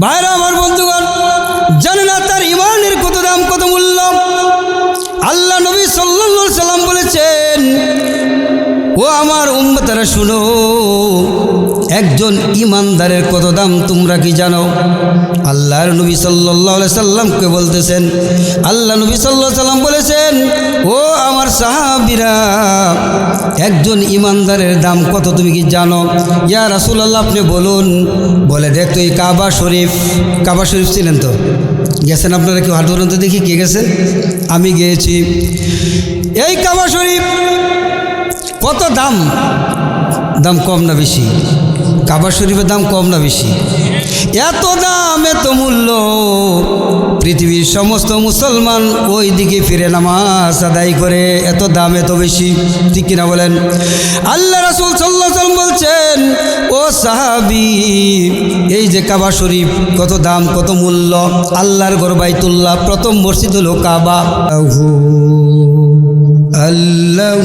ভাইরা আমার বন্ধুগণ, জানে না তার ইমানের কত দাম, কত মূল্য? আল্লাহ নবী সাল্লা সাল্লাম বলেছেন, ও আমার উম্মতারা, শুনো। একজন ইমানদারের কত দাম তোমরা কি জানো? আল্লাহর নবী সাল্লাহ সাল্লামকে বলতেছেন, আল্লাহ নবী সাল্লাহ সাল্লাম বলেছেন, ও আমার সাহাবিরা, একজন ইমানদারের দাম কত তুমি কি জানো? ইয়া রাসুলাল্লাহ, আপনি বলুন। বলে, দেখ তো এই কাবা শরীফ কাবা শরীফ ছিলেন তো? গেছেন আপনারা কেউ? হাট পর্যন্ত দেখি কে গেছেন? আমি গিয়েছি। এই কাবা শরীফ, কত দাম? দাম কম না বেশি। কাবা শরীফের দাম কম না বেশি? এত দাম, এত মূল্য। পৃথিবীর সমস্ত মুসলমান ওই দিকে ফিরে নামাজ আদায় করে। এত দাম, এত বেশি। ঠিক কিনা বলেন? আল্লাহ রাসুল সাল্লাহ বলছেন, ও সাহাবি, এই যে কাবা শরীফ, কত দাম, কত মূল্য। আল্লাহর গর বাইতুল্লাহ, প্রথম মসজিদ হলো কাবা। আল্লাহ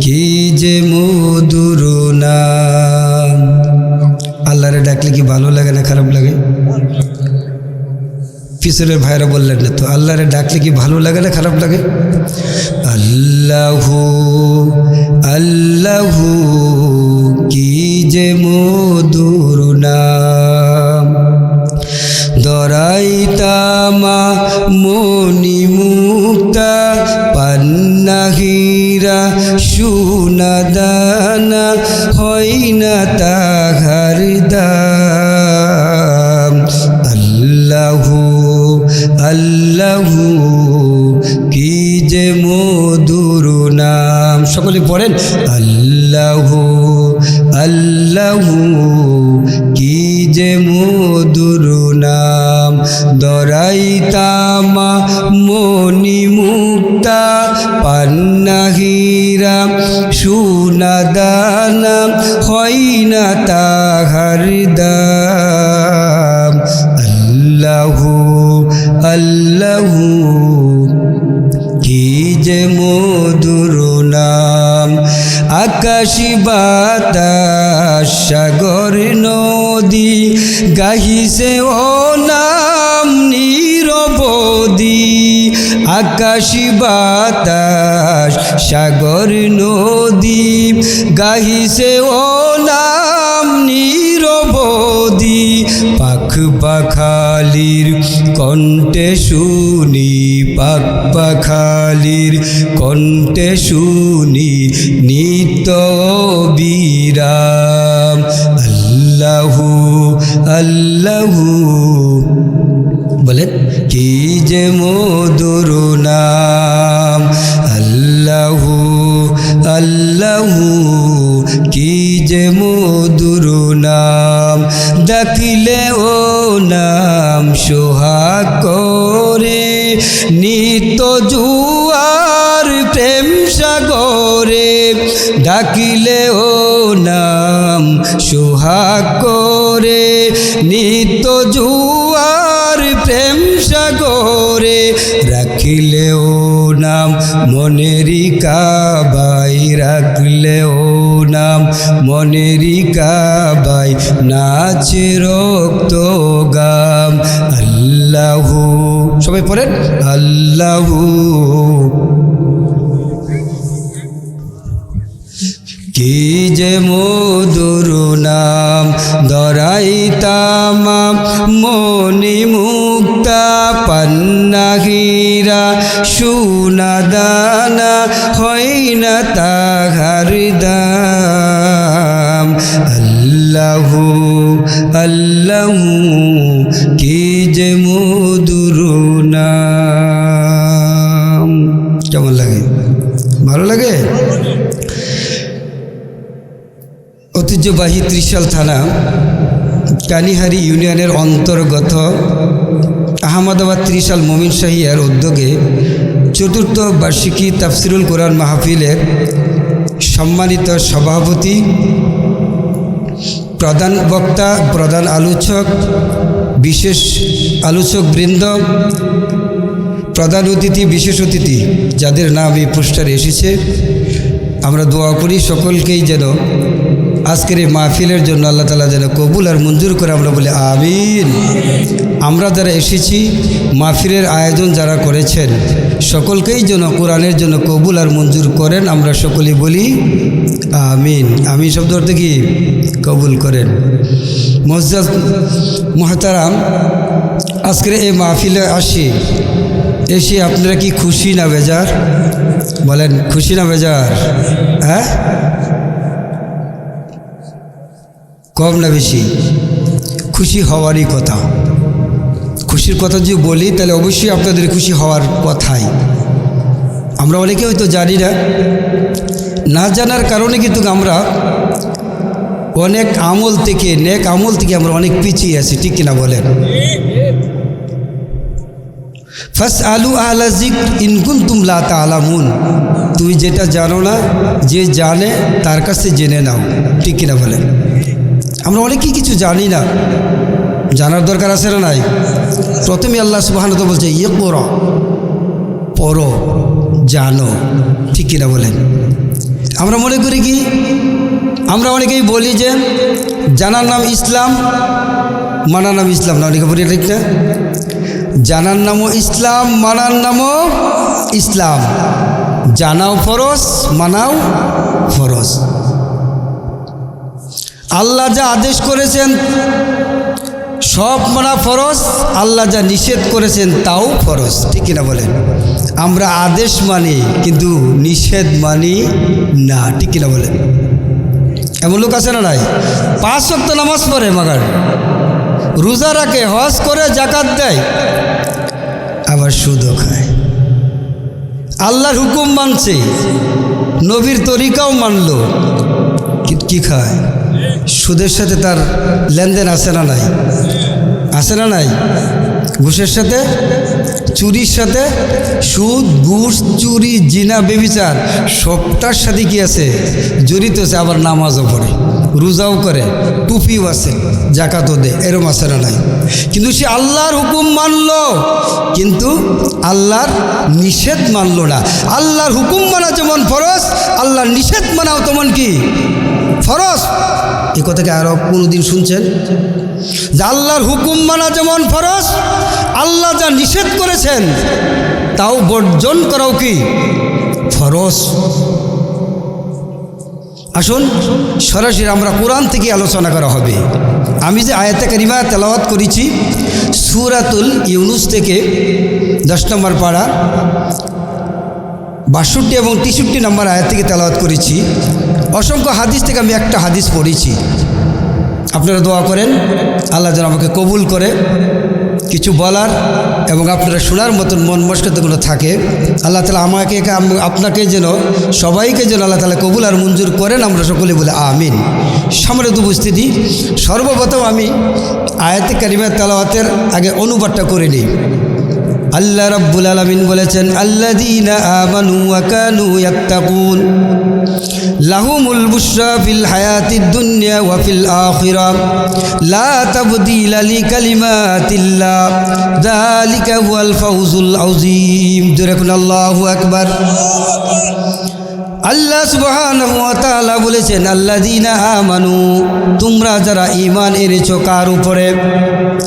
কি যে মধুর ভালো লাগে না, খারাপ লাগে? পিছনের ভাইরা বললেন না তো আল্লাহরে ডাকলে কি ভালো লাগে না, খারাপ লাগে? আল্লাহু আল্লাহু, কি যে মধুর নাম। দরাইতামা মনি মুক্তা পান্নাহিরা সুনাদানা, হয় না তাহার দাম। আল্লাহু কি যে মধুর নাম। সকলে পড়েন আল্লাহু আল্লাহু। গাহিছে ও নাম নিরবদি আকাশী বাতাস, সাগর নদী। গাহিছে ও নাম নিরবদি পাখ পাখালির কণ্ঠে শুনি, পাখ পাখালির কণ্ঠে শুনি নিত বিরাম আল্লাহু। বলেন, কি যে মধুর নাম। আল্লাহু আল্লাহু, কি যে মধুর নাম। ডাকিলে ও নাম সোহাগ করে, নিত জুয়ার প্রেম সাগরে। ডাকিলে ও নাম সোহাগ করে নিত জুয়ার প্রেম সাগরে রাখিলে ও নাম মনেরি কাবাই ও নাম মনেরি কাবাই, নাচে রক্ত গাম আল্লাহু সবাই পড়েন? আল্লাহু কি যে মধুর নাম দরাইতামা মনি মুক্তা পান্নাহিরা সুনাদানা হয় না তাহার দাম। আল্লাহু আল্লাহু, কি যে মধুর নাম। কেমন লাগে? ভালো লাগে? ঐতিহ্যবাহী ত্রিশাল থানা কানিহারি ইউনিয়নের অন্তর্গত আহমদাবাদ ত্রিশাল মমিন শাহিয়ার উদ্যোগে চতুর্থ বার্ষিকী তাফসিরুল কোরআন মাহফিলের সম্মানিত সভাপতি, প্রধান বক্তা, প্রধান আলোচক, বিশেষ আলোচক বৃন্দ প্রধান অতিথি, বিশেষ অতিথি, যাদের নাম এই পোস্টারে এসেছে। আমরা দোয়া করি সকলকেই যেন আজকের এই মাহফিলের জন্য আল্লাহ তালা যেন কবুল আর মঞ্জুর করে আমরা বলি আমিন। আমরা যারা এসেছি, মাহফিলের আয়োজন যারা করেছেন, সকলকেই যেন কোরআনের জন্য কবুল আর মঞ্জুর করেন, আমরা সকলেই বলি আমিন। আমি শব্দ অর্থ কি? কবুল করেন। মসজাদ মহাতারাম, আজকের এই মাহফিলে আসি। এসে আপনারা কি খুশি না বেজার? বলেন, খুশি না বেজার? হ্যাঁ? কম না বেশি? খুশি হওয়ারই কথা। খুশির কথা যদি বলি, তাহলে অবশ্যই আপনাদের খুশি হওয়ার কথাই। আমরা অনেকে হয়তো জানি না। না জানার কারণে কিন্তু আমরা অনেক আমল থেকে, নেক আমল থেকে আমরা অনেক পিছিয়ে আছি, ঠিক কিনা বলেন? ফার্স্ট আলু আলা জিক ইনকুন তুমলা তালামুন তুমি যেটা জানো না, যে জানে তার কাছে জেনে নাও, ঠিক কিনা বলেন? আমরা অনেকেই কিছু জানি না। জানার দরকার আছে না নাই? প্রথমে আল্লাহ সুবাহানত বলছে ইয়ে পড় পড়ো, জানো। ঠিক কিনা বলেন? আমরা মনে করি কি? আমরা অনেকেই বলি যে, জানার নাম ইসলাম, মানার নাম ইসলাম। না, অনেকে বলি ঠিক না? জানার নামও ইসলাম, মানার নামও ইসলাম। জানাও ফরজ, মানাও ফরজ। আল্লাহ যা আদেশ করেছেন, সব মানা ফরজ, আল্লাহ যা নিষেধ করেছেন তাও ফরজ, ঠিক কিনা বলেন? আমরা আদেশ মানি, কিন্তু নিষেধ মানি না, ঠিক কিনা বলেন? এমন লোক আছে না নাই? পাঁচ সপ্তাহ নামাজ পড়ে মাগার, রোজা রাখে, হজ করে জাকাত দেয়, আবার সুদও খায়। আল্লাহর হুকুম মানছে, নবীর তরিকাও মানল কি খায়? সুদের সাথে তার লেনদেন আছে না নাই? আছে না নাই? ঘুষের সাথে? চুরির সাথে? সুদ, ঘুষ, চুরি, জিনা বেবিচার সবটার সাথে কি আছে? জড়িত আছে, আবার নামাজও পড়ে, রোজাও করে, টুপিও আছে, জাকাতও দে এরম আছে না নাই? কিন্তু সে আল্লাহর হুকুম মানল, কিন্তু আল্লাহর নিষেধ মানল না। আল্লাহর হুকুম মানা যেমন ফরজ, আল্লাহর নিষেধ মানাও তেমন কি? ফরজ? এ কথাকে আরও কোনোদিন শুনছেন? যে আল্লাহর হুকুম মানা যেমন ফরজ, আল্লাহ যা নিষেধ করেছেন, তাও বর্জন করাও কি ফরজ? আসুন, সরাসরি আমরা কোরআন থেকে আলোচনা করা হবে। আমি যে আয়াতে কারিমা তেলাওয়াত করেছি, সুরাতুল ইউনুস থেকে, দশ নম্বর পাড়া, বাষট্টি এবং তেষট্টি নম্বর আয়াত থেকে তেলাওয়াত করেছি। অসংখ্য হাদিস থেকে আমি একটা হাদিস পড়েছি। আপনারা দোয়া করেন, আল্লাহ যেন আমাকে কবুল করে। কিছু বলার এবং আপনারা শোনার মতন মন মস্কতগুলো থাকে। আল্লাহ তালা আমাকে আপনাকে যেন, সবাইকে যেন আল্লাহ তালা কবুল আর মঞ্জুর করেন, আমরা সকলে বলে আমিন। সম্রাট উপস্থিতি। সর্বপ্রথম আমি আয়াতে কারিমের তালাওয়াতের আগে অনুবাদটা করে নিই। আল্লাহ রব্বুল আলমিন বলেছেন আল্লাদিনা আমানু ওয়াকানু ইয়াত্তাকুন, লাহুমুল বুশরা ফিল হায়াতিদ দুনিয়া ওয়া ফিল আখিরা, লা তাবদিলা লিকালিমাতিল্লাহ যালিকা হুয়াল ফাউজুল আযীম। জোরে আল্লাহু আকবার। আল্লাহু সুবহানাহু ওয়া তাআলা বলেছেন, আল্লাযীনা আমানু, তোমরা যারা ঈমান এনেছো কার উপরে?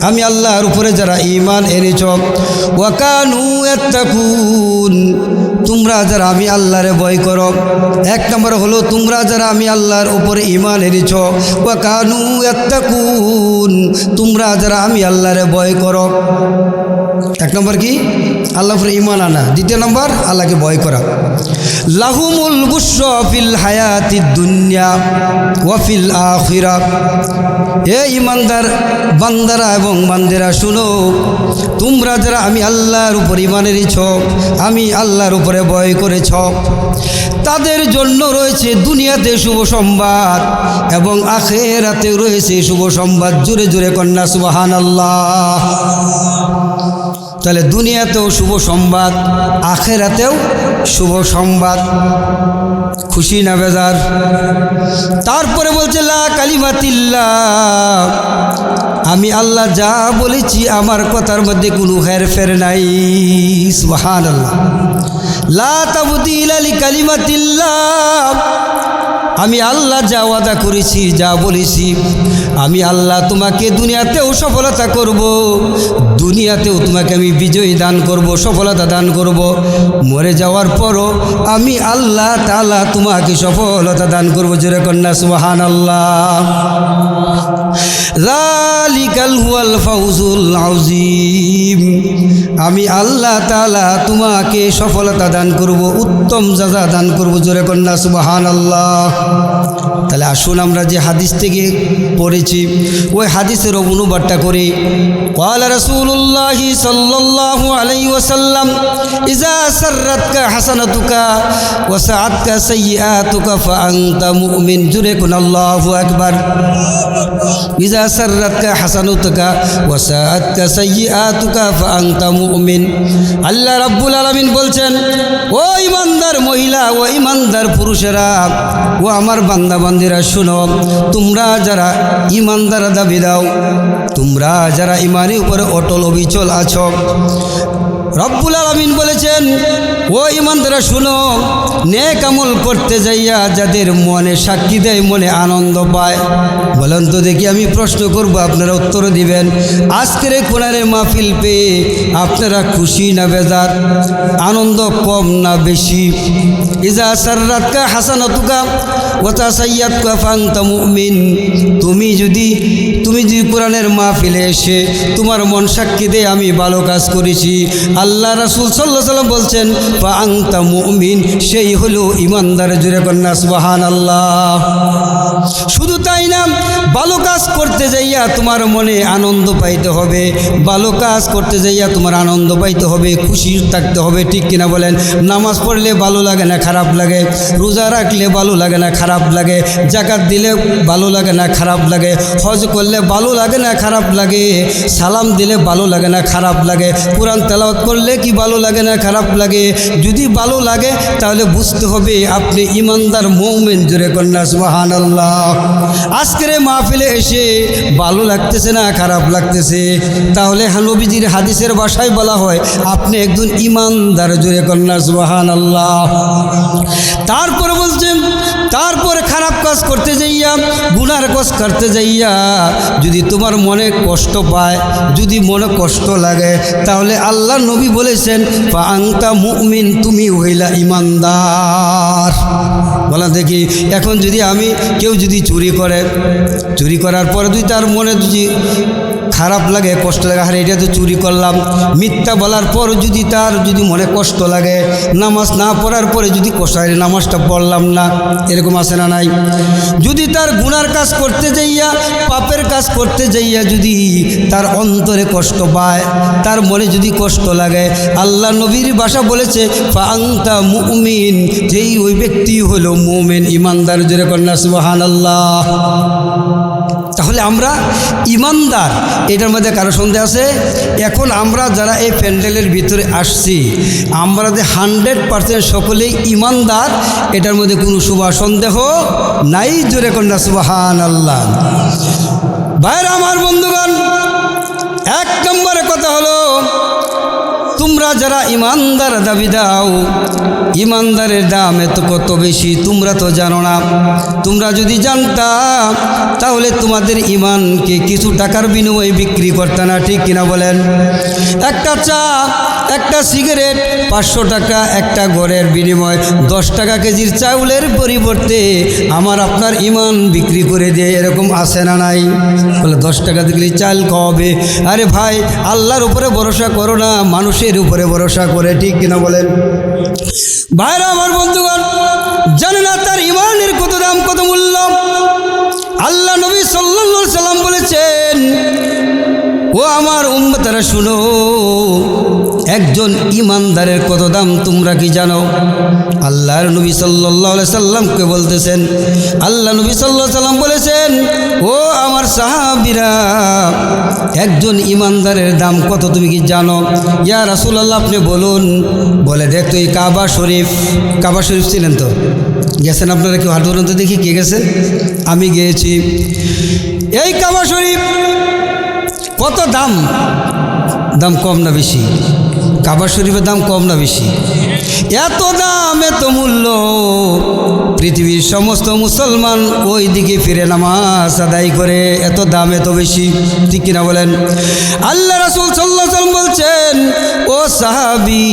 আমি আল্লাহর উপরে যারা ঈমান এনেছো, ওয়া কানু ইয়াত্তাকুন তোমরা যারা আমি আল্লাহরে ভয় করো। এক নম্বর হলো, তোমরা যারা আমি আল্লাহর উপরে ঈমান এনেছ, ওয়া কানু ইয়াত্তাকুন তোমরা যারা আমি আল্লাহরে ভয় করো। এক নম্বর কি? আল্লাহ ইমান আনা। দ্বিতীয় নম্বর, আল্লাহকে ভয় করা। লাহুমুল ফিল হায়াতি দুনিয়া ওয়াফিল আখিরা। এ ইমানদার বান্দারা এবং বান্দেরা, শুনো, তোমরা যারা আমি আল্লাহর উপর ইমানের ছ আমি আল্লাহর উপরে ভয় করেছ, তাদের জন্য রয়েছে দুনিয়াতে শুভ সংবাদ এবং আখেরাতে রয়েছে শুভ সংবাদ জুড়ে জুড়ে কন্যা সুবাহান আল্লাহ তাহলে দুনিয়াতেও শুভ সংবাদ, আখেরাতেও শুভ সংবাদ। খুশি না বেজার? তারপরে বলছে, লা কালিমাতিল্লা আমি আল্লাহ যা বলেছি, আমার কথার মধ্যে কোনো হের ফের নাই। সুহান আল্লাহ লা তাবদিল আলী কালিমাতিল্লা আমি আল্লাহ যা ওয়াদা করেছি, যা বলেছি, আমি আল্লাহ তোমাকে দুনিয়াতেও সফলতা করব, দুনিয়াতেও তোমাকে আমি বিজয়ী দান করব, সফলতা দান করব। মরে যাওয়ার পরও আমি আল্লাহ তালা তোমাকে সফলতা দান করব, জোরে কন্যা সুবাহান আল্লাহ জালিকাল হুয়াল ফাউজুল আউজিম আমি আল্লাহ তালা তোমাকে সফলতা দান করব উত্তম যাজা দান করব জোরে কন্যা সুবাহান আল্লাহ তাহলে আসুন আমরা যে হাদিস থেকে পড়েছি ওই হাদিসের অনুবাদটা করি قال رسول الله صلى الله عليه وسلم إذا سرتك حسنتك وسعتك سيئاتك فأنت مؤمن جركن الله أكبر إذا سرتك হাসানুতকা ওয়াসাআতকা সাইয়্যাতুকা, ফাআনতা মুমিন। আল্লাহ রাব্বুল আলামিন বলছেন, ও ইমানদার মহিলা ও ইমানদার পুরুষেরা, ও আমার বান্দাবান্দিরা, শুনো, তোমরা যারা ইমানদার দাবি দাও, তোমরা যারা ইমানের উপরে অটল অবিচল আছো রব্বুল আলমিন বলেছেন, ও ইমানদারা শুনো, নেক আমল করতে যাইয়া যাদের মনে সাক্ষী দেয়, মনে আনন্দ পায়। বলেন তো দেখি, আমি প্রশ্ন করব, আপনারা উত্তর দিবেন, আজকের কোনারে মাহফিল পেয়ে আপনারা খুশি না বেজার? আনন্দ কম না বেশি? ইজা সার্রাতকা হাসানাতুকা ওতা সাইয়াতকা ফাংতা মুমিন। তুমি যদি তুমি যদি কোরআনের মাহফিলে এসে তোমার মন সাক্ষী দেয়, আমি ভালো কাজ করেছি। আল্লাহ রাসুল সাল্লাহ সাল্লাম বলছেন বা আংতা মুমিন সেই হলো ইমানদার জুড়ে কন্যা সুবাহান আল্লাহ শুধু তাই না ভালো কাজ করতে যাইয়া তোমার মনে আনন্দ পাইতে হবে, ভালো কাজ করতে যাইয়া তোমার আনন্দ পাইতে হবে, খুশি থাকতে হবে, ঠিক কিনা বলেন? নামাজ পড়লে ভালো লাগে না, খারাপ লাগে? রোজা রাখলে ভালো লাগে না, খারাপ লাগে? জাকাত দিলে ভালো লাগে না, খারাপ লাগে? হজ করলে ভালো লাগে না, খারাপ লাগে? সালাম দিলে ভালো লাগে না, খারাপ লাগে? কোরআন তেলাওয়াত করলে কি ভালো লাগে না, খারাপ লাগে? যদি ভালো লাগে, তাহলে বুঝতে হবে আপনি ইমানদার মৌমেন জুড়ে কন্যা সুবাহান আল্লাহ আজকের এই মাহফিলে এসে ভালো লাগতেছে না, খারাপ লাগতেছে? তাহলে হানবিজির হাদিসের বাসায় বলা হয়, আপনি একজন ইমানদার জুড়ে কন্যা সুবাহান আল্লাহ তারপরে বলছেন, তারপরে খারাপ কাজ করতে যাইয়া, গুনার কাজ করতে যাইয়া, যদি তোমার মনে কষ্ট পায়, যদি মনে কষ্ট লাগে, তাহলে আল্লাহ নবী বলেছেন আংতা মুমিন, তুমি হইলা ইমানদার। বলা দেখি, এখন যদি আমি কেউ যদি চুরি করে, চুরি করার পরে যদি তার মনে যদি খারাপ লাগে, কষ্ট লাগে। আরে এটা তো চুরি করলাম। মিথ্যা বলার পর যদি তার যদি মনে কষ্ট লাগে, নামাজ না পড়ার পরে যদি কষ্ট হয় নামাজটা পড়লাম না। এরকম আসে না নাই? যদি তার গুনার কাজ করতে যাইয়া, পাপের কাজ করতে যাইয়া যদি তার অন্তরে কষ্ট পায়, তার মনে যদি কষ্ট লাগে, আল্লাহ নবীর ভাষা বলেছে ফাংতা মুমিন যেই ওই ব্যক্তি হলো মুমিন, ইমানদার, জোরে কন্যা সুবাহান আল্লাহ তাহলে আমরা ইমানদার। এটার মধ্যে কারও সন্দেহ আছে? এখন আমরা যারা এই প্যান্ডেলের ভিতরে আসছি, আমরা যে হান্ড্রেড পারসেন্ট সকলেই ইমানদার, এটার মধ্যে কোনো শুভ সন্দেহ নাই? জোরে কন্যা সুবাহান আল্লাহ ভাইরা, আমার বন্ধুগণ, এক নম্বরে কথা হলো তোমরা যারা ইমানদার দাবি দাও, ইমানদারের দাম এত কত বেশি তোমরা তো জানো না। তোমরা যদি জানতা, তাহলে তোমাদের ইমানকে কিছু টাকার বিনিময়ে বিক্রি করতে না, ঠিক কিনা বলেন? একটা চা একটা সিগারেট, পাঁচশো টাকা, একটা ঘরের বিনিময়, দশ টাকা কেজির চাউলের পরিবর্তে আমার আপনার ইমান বিক্রি করে দিয়ে, এরকম আসে না নাই? বলে, দশ টাকা দিলে চাল খাওয়াবে। আরে ভাই, আল্লাহর উপরে ভরসা করো না, মানুষের উপরে ভরসা করে, ঠিক কিনা বলেন? ভাইরা, আমার বন্ধুগণ, জানে না তার ইমানের কত দাম, কত মূল্য? আল্লাহ নবী সাল্লা সাল্লাম বলেছেন, ও আমার উম্মতারা, শুনো একজন ইমানদারের কত দাম তোমরা কি জানো? আল্লাহর নবী সাল্লাহ সাল্লামকে বলতেছেন, আল্লাহ নবী সাল্লাহ সাল্লাম বলেছেন, ও আমার সাহাবিরা, একজন ইমানদারের দাম কত তুমি কি জানো? ইয়া রাসুলাল্লাহ, আপনি বলুন। বলে, দেখ তো এই কাবা শরীফ কাবা শরীফ ছিলেন তো? গেছেন আপনারা কেউ? হাট পর্যন্ত দেখি কে গেছেন? আমি গিয়েছি। এই কাবা শরীফ, কত দাম? দাম কম না বেশি। কাবা শরীফের দাম কম না বেশি? এত দাম, এত মূল্য। পৃথিবীর সমস্ত মুসলমান ওই দিকে ফিরে নামাজ আদায় করে। এত দাম, এত বেশি। ঠিক কিনা বলেন? আল্লাহ রাসুল সাল্লাহ বলছেন, ও সাহাবি,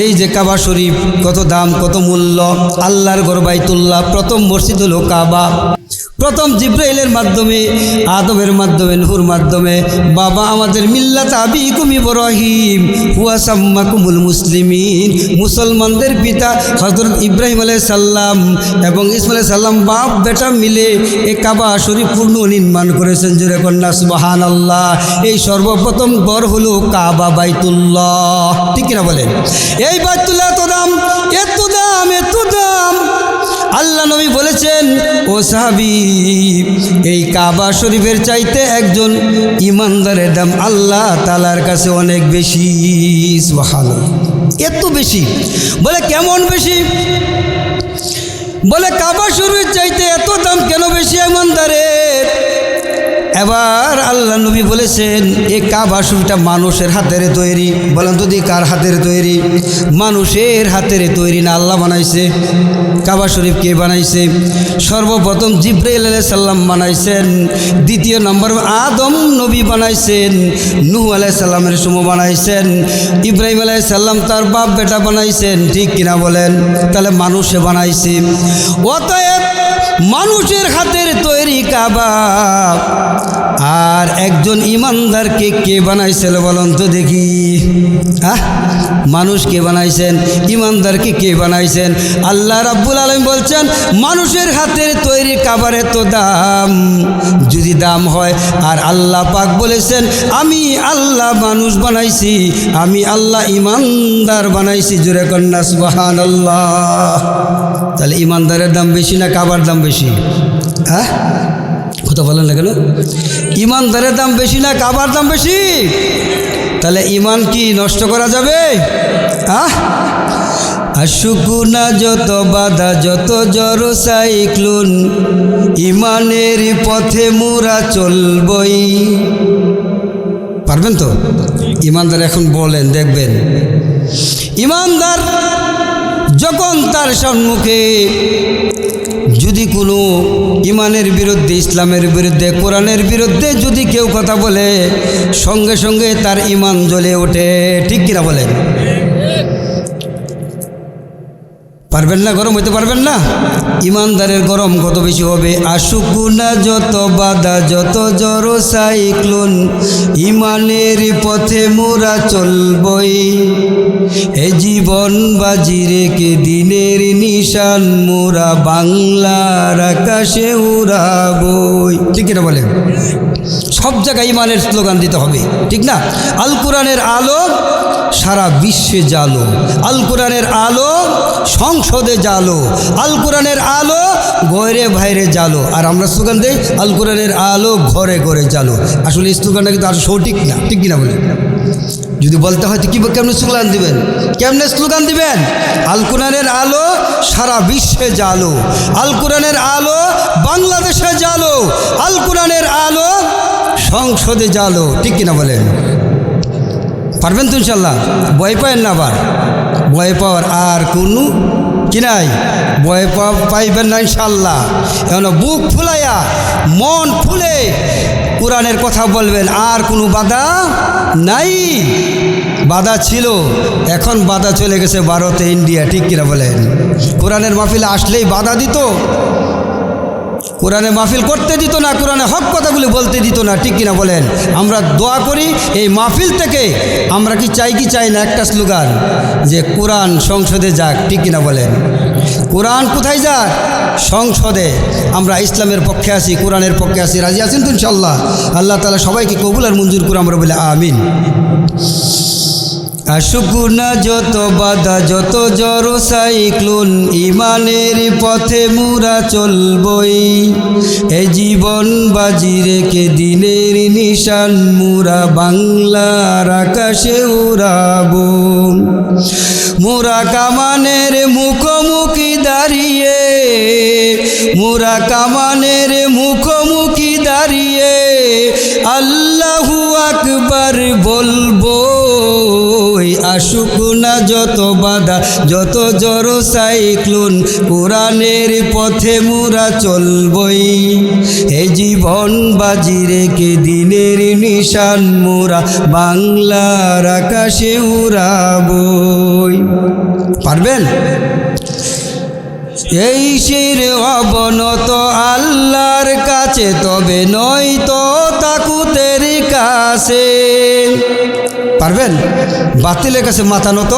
এই যে কাবা শরীফ, কত দাম, কত মূল্য। আল্লাহর গর বাইতুল্লাহ, প্রথম মসজিদ হলো কাবা। প্রথম জিব্রাইলের মাধ্যমে, আদমের মাধ্যমে, নুহুর মাধ্যমে, বাবা আমাদের মিল্লাত আবি কুমি বরহিম হুয়া সাম্মাকুমুল মুসলিমিন। মুসলমানদের পিতা হজরত ইব্রাহিম আলাই সাল্লাম এবং ইসমাইল সাল্লাম বাপ বেটা মিলে এ কাবা শরীফ পূর্ণ নির্মাণ করেছেন জুড়ে কন্যা সুবাহান আল্লাহ এই সর্বপ্রথম গড় হলো কাবা বাইতুল্লাহ। ঠিক কিনা বলেন? এই বাইতুল্লাহ এত দাম এত দাম এত দাম। আল্লাহ নবী বলেছেন, ও সাহাবি, এই কাবা শরীফের চাইতে একজন ইমানদারের দাম আল্লাহ তালার কাছে অনেক বেশি। ভালো এত বেশি। বলে, কেমন বেশি? বলে, কাবা শরীফের চাইতে এত দাম কেন বেশি ইমানদারের? এবার আল্লাহ নবী বলেছেন, এ কাবা শরীফটা মানুষের হাতের তৈরি। বলেন তো দি কার হাতের তৈরি? মানুষের হাতের তৈরি না আল্লাহ বানাইছে। কাবা শরীফ কে বানাইছে? সর্বপ্রথম জিব্রাইল আলাই সাল্লাম বানাইছেন। দ্বিতীয় নম্বর আদম নবী বানাইছেন। নুহ আলাই সাল্লামের সময় বানাইছেন। ইব্রাহিম আলাই সাল্লাম তার বাপ বেটা বানাইছেন। ঠিক কিনা বলেন? তাহলে মানুষে বানাইছে। অতএব মানুষের হাতের তৈরি কাবা আর একজন ইমানদারকে কে বানাইছিল বলুন তো দেখি। আহ? মানুষ কে বানাইছেন? ইমানদারকে কে বানাইছেন? আল্লাহ রাব্বুল আলম বলছেন, মানুষের হাতের তৈরি কাবার এত দাম। যদি দাম হয়, আর আল্লাহ পাক বলেছেন, আমি আল্লাহ মানুষ বানাইছি, আমি আল্লাহ ইমানদার বানাইছি জুড়ে কন্যা সুবাহান আল্লাহ তাহলে ইমানদারের দাম বেশি না কাবার দাম বেশি? হ্যাঁ কথা বলেন না কেন? ইমানদারের দাম বেশি না কাবার দাম বেশি? তাহলে ইমান কি নষ্ট করা যাবে? আহ আশুকুনা যত বাধা, যত জড় সাইক্লুন, ইমানের পথে মোরা চলবই। পারবেন তো? ইমানদার এখন বলেন, দেখবেন। ইমানদার যখন তার সম্মুখে যদি কোনো ইমানের বিরুদ্ধে, ইসলামের বিরুদ্ধে, কোরআনের বিরুদ্ধে যদি কেউ কথা বলে, সঙ্গে সঙ্গে তার ইমান জ্বলে ওঠে, ঠিক কিনা বলেন? পারবেন না, গরম হইতে পারবেন না? ইমানদারের গরম কত বেশি হবে? আশুকুনা যত বাধা, যত জড় সাইক্লোন, ইমানের পথে মোরা চলবই। এ জীবন বাজি রেখে দিনের নিশান, মোরা বাংলার আকাশে উড়াবই। ঠিক এটা বলে সব জায়গায় ইমানের স্লোগান দিতে হবে, ঠিক না? আল কোরআনের আলো সারা বিশ্বে জালো। আল কোরআনের আলো সংসদে জালো। আল কোরআনের আলো ঘরে ভাইরে জালো। আর আমরা স্লোগান দিই, আল কোরআনের আলো ঘরে ঘরে জালো। আসলে এই স্লোগানটা কিন্তু আর সঠিক না, ঠিক কিনা বলে? যদি বলতে হয় তো কী কেমনে স্লোগান দিবেন? কেমনে স্লোগান দিবেন? আল কোরআনের আলো সারা বিশ্বে জালো। আল কোরআনের আলো বাংলাদেশে জালো। আল কোরআনের আলো সংসদে জালো ঠিক কিনা বলেন? পারবেন তো ইনশাল্লাহ? ভয় পায়েন না আবার। ভয় পাওয়ার আর কোনো কি নাই? ভয় পাওয়া পাইবেন না ইনশাল্লাহ। এখন বুক ফুলাইয়া মন ফুলে কোরআনের কথা বলবেন, আর কোনো বাধা নাই। বাধা ছিল, এখন বাধা চলে গেছে ভারতে, ইন্ডিয়া, ঠিক কিনা বলেন? কোরআনের মাহফিলে আসলেই বাধা দিত। কোরআনে মাহফিল করতে দিত না, কোরআনে হক কথাগুলি বলতে দিত না, ঠিক কিনা বলেন? আমরা দোয়া করি, এই মাহফিল থেকে আমরা কি চাই কি চাই না? একটা স্লোগান, যে কোরআন সংসদে যাক, ঠিক কিনা বলেন? কোরআন কোথায় যাক? সংসদে। আমরা ইসলামের পক্ষে আছি, কোরআনের পক্ষে আছি, রাজি আছেন তো ইনশাল্লাহ আল্লাহ তালা সবাইকে কবুল আর মঞ্জুর করে আমরা বলে আমিন। আশুকুনা যত বাধা, যত জড় সাইক্লোন, ইমানের পথে মুরা চলবই। এ জীবন বাজি রেখে দিনের নিশান, মুরা বাংলার আকাশে উড়াব। মুরা কামানের মুখোমুখি দাঁড়িয়ে, মুরা কামানের মুখোমুখি দাঁড়িয়ে, আল্লাহু আকবার বলব। আসুক না যত বাধা, যত জড় সাইক্লোন কোরআনের পথে মুরা চলবই। এ জীবন বাজি রেখে দিনের নিশান মোরা, বাংলার আকাশে উড়াবই। পারবেন? এই শির অবনত আল্লাহর কাছে তবে নয় তো তাকুতের কাছে। পারবেন? বাতিলের কাছে মাথা নত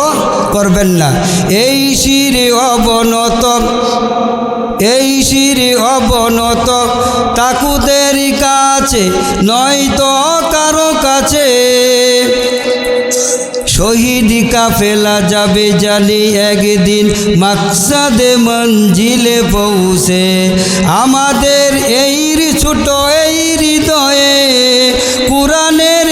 করবেন না। এই শিরে অবনত, এই শিরে অবনত তাকুদের কাছে নয় তো কারও কাছে। শহীদ কাফেলা যাবে জালি একদিন মাকসাদে মঞ্জিলে পৌঁছে। আমাদের এই ছোট এই হৃদয়ে কোরআনের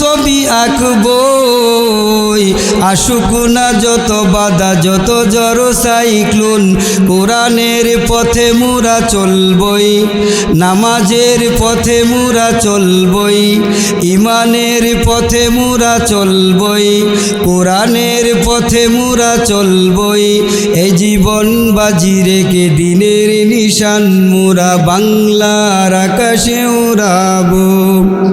ছবি আঁকবই। আসুক না যত বাধা, যত জড় সাইক্লুন, কোরআনের পথে মুরা চলবই, নামাজের পথে মুরা চলবই ইমানের পথে মুরা চলবই, কোরআনের পথে মুরা চলবই এই জীবন বাজি রেখে দিনের নিশান মুরা, বাংলার আকাশে উড়াবো।